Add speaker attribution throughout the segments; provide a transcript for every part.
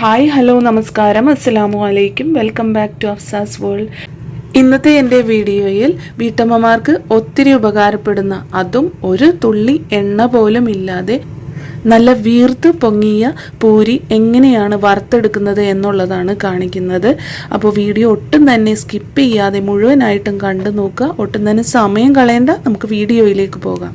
Speaker 1: Hi hello നമസ്കാരം. അസ്സലാമു അലൈക്കും. Welcome back to Afsa's world. ഇന്നത്തെ എന്റെ വീഡിയോയിൽ വീട്ടമ്മമാർക്ക് ഒത്തിരി ഉപകാരപ്പെടുന്ന അതും ഒരു തുള്ളി എണ്ണ പോലും ഇല്ലാതെ നല്ല വീർത്ത് പൊങ്ങിയ പൂരി എങ്ങനെയാണ് വറുത്തെടുക്കുന്നത് എന്നുള്ളതാണ് കാണിക്കുന്നത്. അപ്പോൾ വീഡിയോ ഒട്ടും തന്നെ സ്കിപ്പ് ചെയ്യാതെ മുഴുവനായിട്ടും കണ്ടു നോക്കുക. ഒട്ടും തന്നെ സമയം കളയേണ്ട. നമുക്ക് വീഡിയോയിലേക്ക് പോകാം.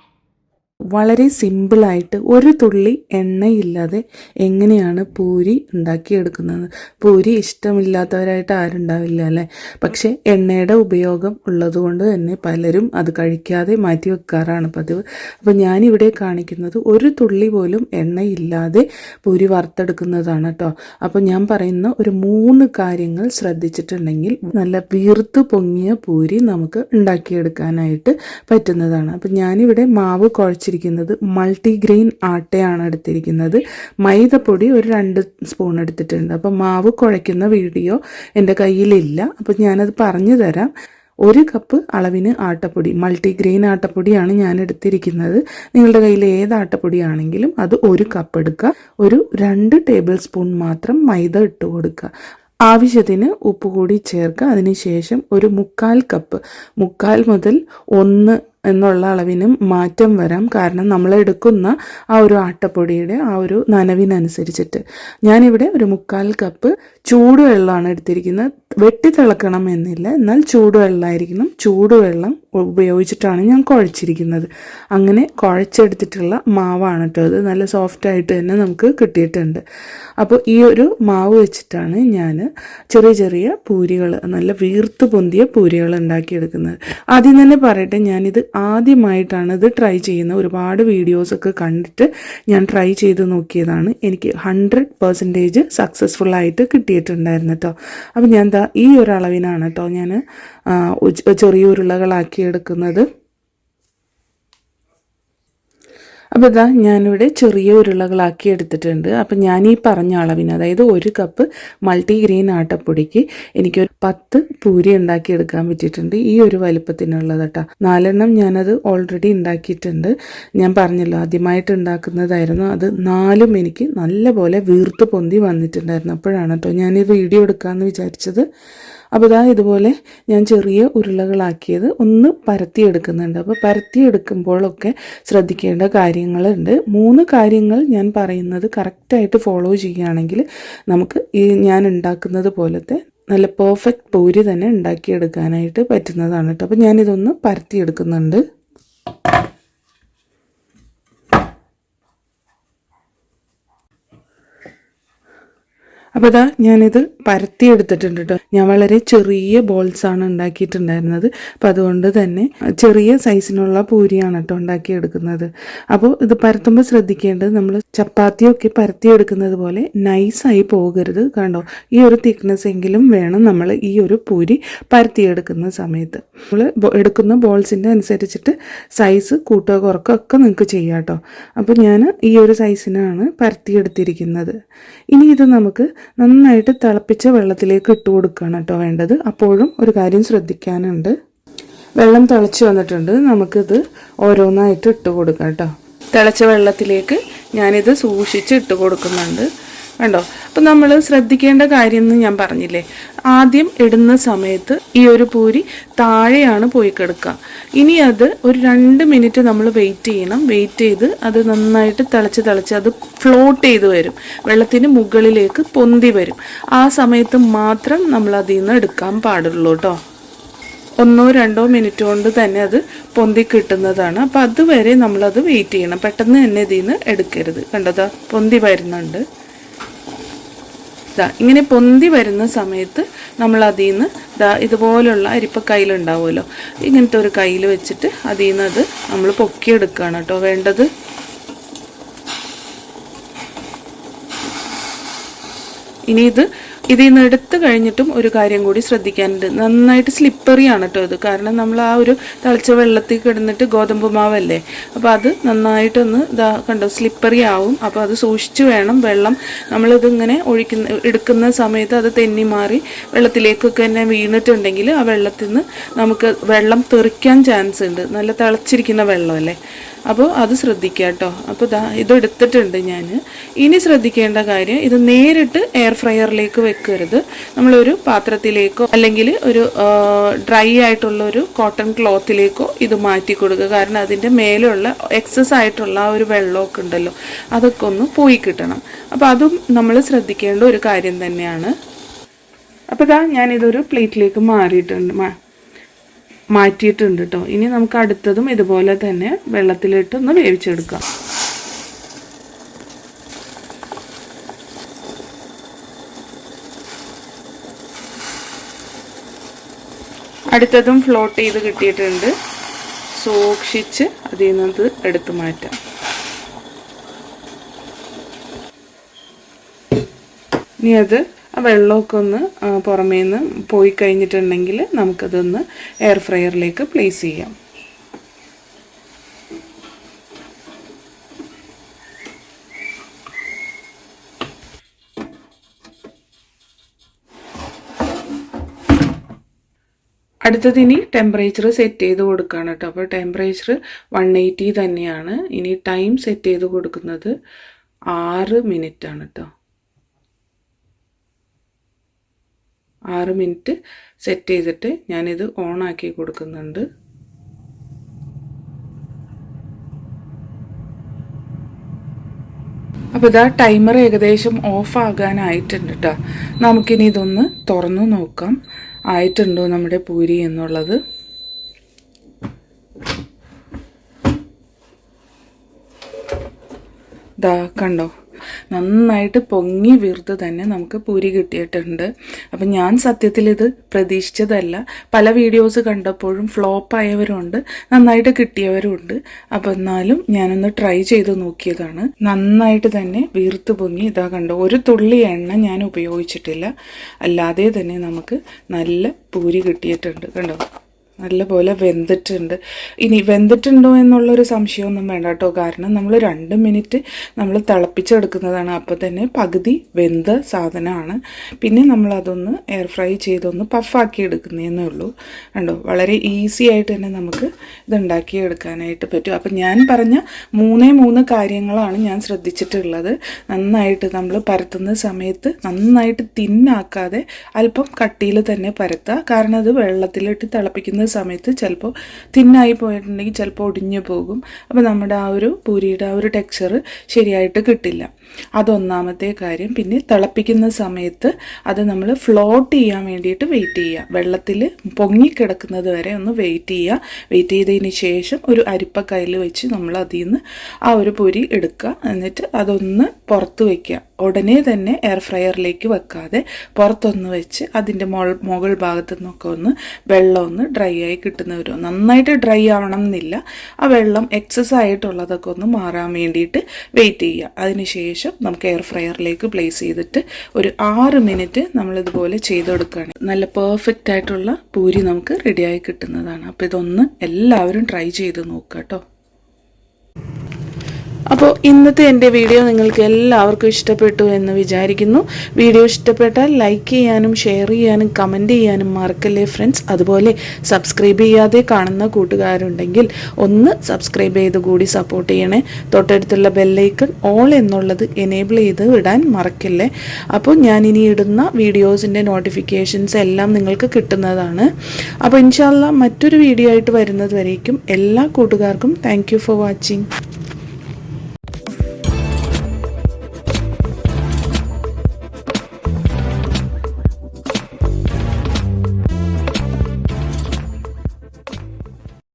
Speaker 1: വളരെ സിമ്പിളായിട്ട് ഒരു തുള്ളി എണ്ണയില്ലാതെ എങ്ങനെയാണ് പൂരി ഉണ്ടാക്കിയെടുക്കുന്നത്? പൂരി ഇഷ്ടമില്ലാത്തവരായിട്ട് ആരുണ്ടാവില്ല അല്ലേ? പക്ഷേ എണ്ണയുടെ ഉപയോഗം ഉള്ളതുകൊണ്ട് തന്നെ പലരും അത് കഴിക്കാതെ മാറ്റി വെക്കാറാണ് പതിവ്. അപ്പോൾ ഞാനിവിടെ കാണിക്കുന്നത് ഒരു തുള്ളി പോലും എണ്ണയില്ലാതെ പൂരി വറുത്തെടുക്കുന്നതാണ് കേട്ടോ. അപ്പോൾ ഞാൻ പറയുന്ന ഒരു മൂന്ന് കാര്യങ്ങൾ ശ്രദ്ധിച്ചിട്ടുണ്ടെങ്കിൽ നല്ല വീർത്ത് പൊങ്ങിയ പൂരി നമുക്ക് ഉണ്ടാക്കിയെടുക്കാനായിട്ട് പറ്റുന്നതാണ്. അപ്പം ഞാനിവിടെ മാവ് കുഴച്ചിരിക്കുന്നത് മൾട്ടിഗ്രെയിൻ ആട്ടയാണ് എടുത്തിരിക്കുന്നത്. മൈദപ്പൊടി ഒരു രണ്ട് സ്പൂൺ എടുത്തിട്ടുണ്ട്. അപ്പം മാവ് കുഴയ്ക്കുന്ന വീഡിയോ എന്റെ കയ്യിലില്ല. അപ്പം ഞാനത് പറഞ്ഞു തരാം. ഒരു കപ്പ് അളവിന് ആട്ടപ്പൊടി മൾട്ടിഗ്രെയിൻ ആട്ടപ്പൊടിയാണ് ഞാൻ എടുത്തിരിക്കുന്നത്. നിങ്ങളുടെ കയ്യിൽ ഏത് ആട്ടപ്പൊടിയാണെങ്കിലും അത് ഒരു കപ്പ് എടുക്കുക. ഒരു രണ്ട് ടേബിൾ സ്പൂൺ മാത്രം മൈദ ഇട്ട് കൊടുക്കുക. ആവശ്യത്തിന് ഉപ്പ് കൂടി ചേർക്കുക. അതിനുശേഷം ഒരു മുക്കാൽ കപ്പ് മുക്കാൽ മുതൽ ഒന്ന് എന്നുള്ള അളവിനും മാറ്റം വരാം. കാരണം നമ്മൾ എടുക്കുന്ന ആ ഒരു ആട്ടപ്പൊടിയുടെ ആ ഒരു നനവിനനുസരിച്ചിട്ട്. ഞാനിവിടെ ഒരു മുക്കാൽ കപ്പ് ചൂടുവെള്ളമാണ് എടുത്തിരിക്കുന്നത്. വെട്ടി തിളക്കണം എന്നില്ല. എന്നാൽ ചൂടുവെള്ളമായിരിക്കണം. ചൂടുവെള്ളം ഉപയോഗിച്ചിട്ടാണ് ഞാൻ കുഴച്ചിരിക്കുന്നത്. അങ്ങനെ കുഴച്ചെടുത്തിട്ടുള്ള മാവാണ് കേട്ടോ അത് നല്ല സോഫ്റ്റ് ആയിട്ട് തന്നെ നമുക്ക് കിട്ടിയിട്ടുണ്ട്. അപ്പോൾ ഈ ഒരു മാവ് വെച്ചിട്ടാണ് ഞാൻ ചെറിയ ചെറിയ പൂരികൾ നല്ല വീർത്ത് പൊന്തിയ പൂരികൾ ഉണ്ടാക്കിയെടുക്കുന്നത്. ആദ്യം തന്നെ പറയട്ടെ ഞാനിത് ആദ്യമായിട്ടാണ് ഇത് ട്രൈ ചെയ്യുന്നത് ഒരുപാട് വീഡിയോസൊക്കെ കണ്ടിട്ട് ഞാൻ ട്രൈ ചെയ്ത് നോക്കിയതാണ്. എനിക്ക് ഹൺഡ്രഡ് പെർസെന്റേജ് സക്സസ്ഫുൾ ആയിട്ട് കിട്ടിയിട്ടുണ്ടായിരുന്നു കേട്ടോ അപ്പം ഞാൻ ദാ ഈ ഒരു അളവിനാണ് കേട്ടോ ഞാൻ ചെറിയ ഉരുളകളാക്കി എടുക്കുന്നത് അപ്പോൾ ഇതാ ഞാനിവിടെ ചെറിയ ഉരുളകളാക്കി എടുത്തിട്ടുണ്ട്. അപ്പം ഞാൻ ഈ പറഞ്ഞ അളവിന് അതായത് ഒരു കപ്പ് മൾട്ടിഗ്രെയിൻ ആട്ടപ്പൊടിക്ക് എനിക്കൊരു പത്ത് പൂരി ഉണ്ടാക്കിയെടുക്കാൻ പറ്റിയിട്ടുണ്ട് ഈ ഒരു വലുപ്പത്തിനുള്ളത് കേട്ടോ നാലെണ്ണം ഞാനത് ഓൾറെഡി ഉണ്ടാക്കിയിട്ടുണ്ട്. ഞാൻ പറഞ്ഞല്ലോ ആദ്യമായിട്ട് ഉണ്ടാക്കുന്നതായിരുന്നു. അത് നാലും എനിക്ക് നല്ലപോലെ വീർത്ത് പൊന്തി വന്നിട്ടുണ്ടായിരുന്നു. അപ്പോഴാണ് കേട്ടോ ഞാൻ ഈ വീഡിയോ എടുക്കാമെന്ന് വിചാരിച്ചത്. അപ്പോൾ ഇതാ ഇതുപോലെ ഞാൻ ചെറിയ ഉരുളകളാക്കിയത് ഒന്ന് പരത്തിയെടുക്കുന്നുണ്ട്. അപ്പോൾ പരത്തിയെടുക്കുമ്പോഴൊക്കെ ശ്രദ്ധിക്കേണ്ട കാര്യങ്ങളുണ്ട്. മൂന്ന് കാര്യങ്ങൾ ഞാൻ പറയുന്നത് കറക്റ്റായിട്ട് ഫോളോ ചെയ്യുകയാണെങ്കിൽ നമുക്ക് ഈ ഞാൻ ഉണ്ടാക്കുന്നത് പോലത്തെ നല്ല പെർഫെക്റ്റ് പൂരി തന്നെ ഉണ്ടാക്കിയെടുക്കാനായിട്ട് പറ്റുന്നതാണ് കേട്ടോ അപ്പോൾ ഞാനിതൊന്ന് പരത്തിയെടുക്കുന്നുണ്ട്. അപ്പോൾ ഇതാ ഞാനിത് പരത്തി എടുത്തിട്ടുണ്ട് കേട്ടോ ഞാൻ വളരെ ചെറിയ ബോൾസ് ആണ് ഉണ്ടാക്കിയിട്ടുണ്ടായിരുന്നത്. അപ്പം അതുകൊണ്ട് തന്നെ ചെറിയ സൈസിനുള്ള പൂരിയാണ് കേട്ടോ ഉണ്ടാക്കിയെടുക്കുന്നത്. അപ്പോൾ ഇത് പരത്തുമ്പോൾ ശ്രദ്ധിക്കേണ്ടത് നമ്മൾ ചപ്പാത്തിയൊക്കെ പരത്തിയെടുക്കുന്നത് പോലെ നൈസായി പോകരുത് കണ്ടോ? ഈ ഒരു തിക്നെസ് എങ്കിലും വേണം നമ്മൾ ഈ ഒരു പൂരി പരത്തിയെടുക്കുന്ന സമയത്ത്. നമ്മൾ എടുക്കുന്ന ബോൾസിന്റെ അനുസരിച്ചിട്ട് സൈസ് കൂട്ടോ കുറക്കോ ഒക്കെ നിങ്ങൾക്ക് ചെയ്യാം കേട്ടോ അപ്പോൾ ഞാൻ ഈ ഒരു സൈസിനാണ് പരത്തിയെടുത്തിരിക്കുന്നത്. ഇനി ഇത് നമുക്ക് നന്നായിട്ട് തിളപ്പിച്ച വെള്ളത്തിലേക്ക് ഇട്ട് കൊടുക്കുകയാണ് കേട്ടോ വേണ്ടത്. അപ്പോഴും ഒരു കാര്യം ശ്രദ്ധിക്കാനുണ്ട്. വെള്ളം തിളച്ച് വന്നിട്ടുണ്ട്. നമുക്കിത് ഓരോന്നായിട്ട് ഇട്ട് കൊടുക്കാം കേട്ടോ. തിളച്ച വെള്ളത്തിലേക്ക് ഞാനിത് സൂക്ഷിച്ച് ഇട്ട് കൊടുക്കുന്നുണ്ട്. കണ്ടോ? അപ്പം നമ്മൾ ശ്രദ്ധിക്കേണ്ട കാര്യം എന്ന് ഞാൻ പറഞ്ഞില്ലേ? ആദ്യം ഇടുന്ന സമയത്ത് ഈ ഒരു പൂരി താഴെയാണ് പോയി കിടക്കുക. ഇനി അത് ഒരു രണ്ട് മിനിറ്റ് നമ്മൾ വെയിറ്റ് ചെയ്യണം. വെയിറ്റ് ചെയ്ത് അത് നന്നായിട്ട് തിളച്ച് തിളച്ച് അത് ഫ്ലോട്ട് ചെയ്ത് വരും. വെള്ളത്തിന് മുകളിലേക്ക് പൊന്തി വരും. ആ സമയത്ത് മാത്രം നമ്മൾ അതിൽ നിന്ന് എടുക്കാൻ പാടുള്ളൂ കേട്ടോ ഒന്നോ രണ്ടോ മിനിറ്റ് കൊണ്ട് തന്നെ അത് പൊന്തി കിട്ടുന്നതാണ്. അപ്പം അതുവരെ നമ്മളത് വെയിറ്റ് ചെയ്യണം. പെട്ടെന്ന് തന്നെ ഇതിൽ നിന്ന് എടുക്കരുത് കണ്ടതാ പൊന്തി വരുന്നുണ്ട്. ദാ ഇങ്ങനെ പൊന്തി വരുന്ന സമയത്ത് നമ്മൾ അതിൽ നിന്ന് ദാ ഇതുപോലുള്ള അരിപ്പ കയ്യിലുണ്ടാവുമല്ലോ ഇങ്ങനത്തെ ഒരു കയ്യിൽ വെച്ചിട്ട് അതിൽ നിന്ന് അത് നമ്മൾ പൊക്കിയെടുക്കുകയാണ് കേട്ടോ. വേണ്ടത്? ഇനി ഇത് ഇതിൽ നിന്ന് എടുത്തു കഴിഞ്ഞിട്ടും ഒരു കാര്യം കൂടി ശ്രദ്ധിക്കാനുണ്ട്. നന്നായിട്ട് സ്ലിപ്പറി ആണ് കേട്ടോ ഇത്. കാരണം നമ്മൾ ആ ഒരു തിളച്ച വെള്ളത്തിൽ കിടന്നിട്ട് ഗോതമ്പ് മാവല്ലേ? അപ്പോൾ അത് നന്നായിട്ടൊന്ന് ഇതാ കണ്ടോ സ്ലിപ്പറി ആവും. അപ്പോൾ അത് സൂക്ഷിച്ച് വേണം വെള്ളം നമ്മളിതിങ്ങനെ ഒഴിക്കുന്ന എടുക്കുന്ന സമയത്ത് അത് തെന്നി മാറി വെള്ളത്തിലേക്കൊക്കെ തന്നെ വീണിട്ടുണ്ടെങ്കിൽ ആ വെള്ളത്തിൽ നിന്ന് നമുക്ക് വെള്ളം തെറിക്കാൻ ചാൻസ് ഉണ്ട്. നല്ല തിളച്ചിരിക്കുന്ന വെള്ളമല്ലേ? അപ്പോൾ അത് ശ്രദ്ധിക്കുക കേട്ടോ. അപ്പോൾ ഇതാ ഇതെടുത്തിട്ടുണ്ട് ഞാൻ ഇനി ശ്രദ്ധിക്കേണ്ട കാര്യം ഇത് നേരിട്ട് എയർ ഫ്രയറിലേക്ക് വെക്കരുത്. നമ്മളൊരു പാത്രത്തിലേക്കോ അല്ലെങ്കിൽ ഒരു ഡ്രൈ ആയിട്ടുള്ള ഒരു കോട്ടൺ ക്ലോത്തിലേക്കോ ഇത് മാറ്റി കൊടുക്കുക. കാരണം അതിന്റെ മേലുള്ള എക്സസ് ആയിട്ടുള്ള ആ ഒരു വെള്ളമൊക്കെ ഉണ്ടല്ലോ അതൊക്കെ ഒന്ന് പോയി കിട്ടണം. അപ്പോൾ അതും നമ്മൾ ശ്രദ്ധിക്കേണ്ട ഒരു കാര്യം തന്നെയാണ്. അപ്പോൾ ഇതാ ഞാനിതൊരു പ്ലേറ്റിലേക്ക് മാറിയിട്ടുണ്ട് മാറ്റിയിട്ടുണ്ട് കേട്ടോ ഇനി നമുക്ക് അടുത്തതും ഇതുപോലെ തന്നെ വെള്ളത്തിലിട്ട് ഒന്ന് വേവിച്ചെടുക്കാം. അടുത്തതും ഫ്ലോട്ട് ചെയ്ത് കിട്ടിയിട്ടുണ്ട്. സൂക്ഷിച്ച് അതിൽ നിന്നത് എടുത്തു മാറ്റാം. ഇനി അത് വെള്ളമൊക്കെ ഒന്ന് പുറമേ നിന്ന് പോയി കഴിഞ്ഞിട്ടുണ്ടെങ്കിൽ നമുക്കതൊന്ന് എയർ ഫ്രയറിലേക്ക് പ്ലേസ് ചെയ്യാം. അടുത്തത് ഇനി ടെമ്പറേച്ചർ സെറ്റ് ചെയ്ത് കൊടുക്കുകയാണ് കേട്ടോ. അപ്പോൾ ടെമ്പറേച്ചർ വൺ എയ്റ്റി തന്നെയാണ്. ഇനി ടൈം സെറ്റ് ചെയ്ത് കൊടുക്കുന്നത് ആറ് മിനിറ്റ് ആണ് കേട്ടോ. ആറ് മിനിറ്റ് സെറ്റ് ചെയ്തിട്ട് ഞാനിത് ഓണാക്കി കൊടുക്കുന്നുണ്ട്. അപ്പോൾ ഇതാ ടൈമർ ഏകദേശം ഓഫ് ആകാനായിട്ടുണ്ട് കേട്ടോ നമുക്കിനി ഇതൊന്ന് തുറന്നു നോക്കാം. ആയിട്ടുണ്ടോ നമ്മുടെ പൂരി എന്നുള്ളത്? ഇതാ കണ്ടോ? നന്നായിട്ട് പൊങ്ങി വീർത്ത് തന്നെ നമുക്ക് പൂരി കിട്ടിയിട്ടുണ്ട്. അപ്പം ഞാൻ സത്യത്തിൽ ഇത് പ്രതീക്ഷിച്ചതല്ല. പല വീഡിയോസ് കണ്ടപ്പോഴും ഫ്ലോപ്പ് ആയവരുണ്ട് നന്നായിട്ട് കിട്ടിയവരുണ്ട്. അപ്പം എന്നാലും ഞാനൊന്ന് ട്രൈ ചെയ്ത് നോക്കിയതാണ്. നന്നായിട്ട് തന്നെ വീർത്ത് പൊങ്ങി ഇതാ കണ്ടോ ഒരു തുള്ളി എണ്ണ ഞാൻ ഉപയോഗിച്ചിട്ടില്ല. അല്ലാതെ തന്നെ നമുക്ക് നല്ല പൂരി കിട്ടിയിട്ടുണ്ട്. കണ്ടോ? നല്ലപോലെ വെന്തിട്ടുണ്ട്. ഇനി വെന്തിട്ടുണ്ടോ എന്നുള്ളൊരു സംശയമൊന്നും വേണ്ട കേട്ടോ. കാരണം നമ്മൾ രണ്ട് മിനിറ്റ് നമ്മൾ തിളപ്പിച്ചെടുക്കുന്നതാണ്. അപ്പോൾ തന്നെ പകുതി വെന്ത സാധനമാണ്. പിന്നെ നമ്മൾ അതൊന്ന് എയർ ഫ്രൈ ചെയ്തൊന്ന് പഫാക്കി എടുക്കുന്നതേ ഉള്ളൂ. കണ്ടോ? വളരെ ഈസി ആയിട്ട് തന്നെ നമുക്ക് ഇത് ഉണ്ടാക്കിയെടുക്കാനായിട്ട് പറ്റും. അപ്പം ഞാൻ പറഞ്ഞ മൂന്നേ മൂന്ന് കാര്യങ്ങളാണ് ഞാൻ ശ്രദ്ധിച്ചിട്ടുള്ളത്. നന്നായിട്ട് നമ്മൾ പരത്തുന്ന സമയത്ത് നന്നായിട്ട് തിന്നാക്കാതെ അല്പം കട്ടിയിൽ തന്നെ പരത്തുക കാരണം അത് വെള്ളത്തിലിട്ട് തിളപ്പിക്കുന്ന സമയത്ത് ചിലപ്പോൾ തിന്നായി പോയിട്ടുണ്ടെങ്കിൽ ചിലപ്പോൾ ഒടിഞ്ഞു പോകും. അപ്പോൾ നമ്മുടെ ആ ഒരു പൂരിയുടെ ആ ഒരു ടെക്സ്ചർ ശരിയായിട്ട് കിട്ടില്ല. അതൊന്നാമത്തെ കാര്യം. പിന്നെ തിളപ്പിക്കുന്ന സമയത്ത് അത് നമ്മൾ ഫ്ലോട്ട് ചെയ്യാൻ വേണ്ടിയിട്ട് വെയിറ്റ് ചെയ്യുക. വെള്ളത്തിൽ പൊങ്ങിക്കിടക്കുന്നത് വരെ ഒന്ന് വെയിറ്റ് ചെയ്യുക. വെയിറ്റ് ചെയ്തതിന് ശേഷം ഒരു അരിപ്പ കയ്യിൽ വെച്ച് നമ്മൾ അതിൽ നിന്ന് ആ ഒരു പൊരി എടുക്കുക. എന്നിട്ട് അതൊന്ന് പുറത്ത് വയ്ക്കുക ഉടനെ തന്നെ എയർ ഫ്രയറിലേക്ക് വെക്കാതെ പുറത്തൊന്ന് വെച്ച് അതിന്റെ മുകൾ ഭാഗത്തു നിന്നൊക്കെ ഒന്ന് വെള്ളം ഒന്ന് ഡ്രൈ ആയി കിട്ടുന്നവരോ നന്നായിട്ട് ഡ്രൈ ആവണം എന്നില്ല ആ വെള്ളം എക്സസ് ആയിട്ടുള്ളതൊക്കെ ഒന്ന് മാറാൻ വേണ്ടിയിട്ട് വെയിറ്റ് ചെയ്യുക. അതിനുശേഷം നമുക്ക് എയർ ഫ്രയറിലേക്ക് പ്ലേസ് ചെയ്തിട്ട് ഒരു ആറ് മിനിറ്റ് നമ്മളിതുപോലെ ചെയ്തെടുക്കുകയാണ്. നല്ല പെർഫെക്റ്റ് ആയിട്ടുള്ള പൂരി നമുക്ക് റെഡിയായി കിട്ടുന്നതാണ്. അപ്പോൾ ഇതൊന്ന് എല്ലാവരും ട്രൈ ചെയ്ത് നോക്കുക കേട്ടോ. അപ്പോൾ ഇന്നത്തെ എന്റെ വീഡിയോ നിങ്ങൾക്ക് എല്ലാവർക്കും ഇഷ്ടപ്പെട്ടു എന്ന് വിചാരിക്കുന്നു. വീഡിയോ ഇഷ്ടപ്പെട്ടാൽ ലൈക്ക് ചെയ്യാനും ഷെയർ ചെയ്യാനും കമന്റ് ചെയ്യാനും മറക്കല്ലേ ഫ്രണ്ട്സ് അതുപോലെ സബ്സ്ക്രൈബ് ചെയ്യാതെ കാണുന്ന കൂട്ടുകാരുണ്ടെങ്കിൽ ഒന്ന് സബ്സ്ക്രൈബ് ചെയ്ത് കൂടി സപ്പോർട്ട് ചെയ്യണേ. തൊട്ടടുത്തുള്ള ബെല്ലൈക്കൺ ഓൾ എന്നുള്ളത് എനേബിൾ ചെയ്ത് ഇടാൻ മറക്കല്ലേ? അപ്പോൾ ഞാൻ ഇനി ഇടുന്ന വീഡിയോസിന്റെ നോട്ടിഫിക്കേഷൻസ് എല്ലാം നിങ്ങൾക്ക് കിട്ടുന്നതാണ്. അപ്പോൾ ഇൻഷാല്ല മറ്റൊരു വീഡിയോ ആയിട്ട് വരുന്നത് വരേക്കും. എല്ലാ കൂട്ടുകാർക്കും താങ്ക് ഫോർ വാച്ചിങ്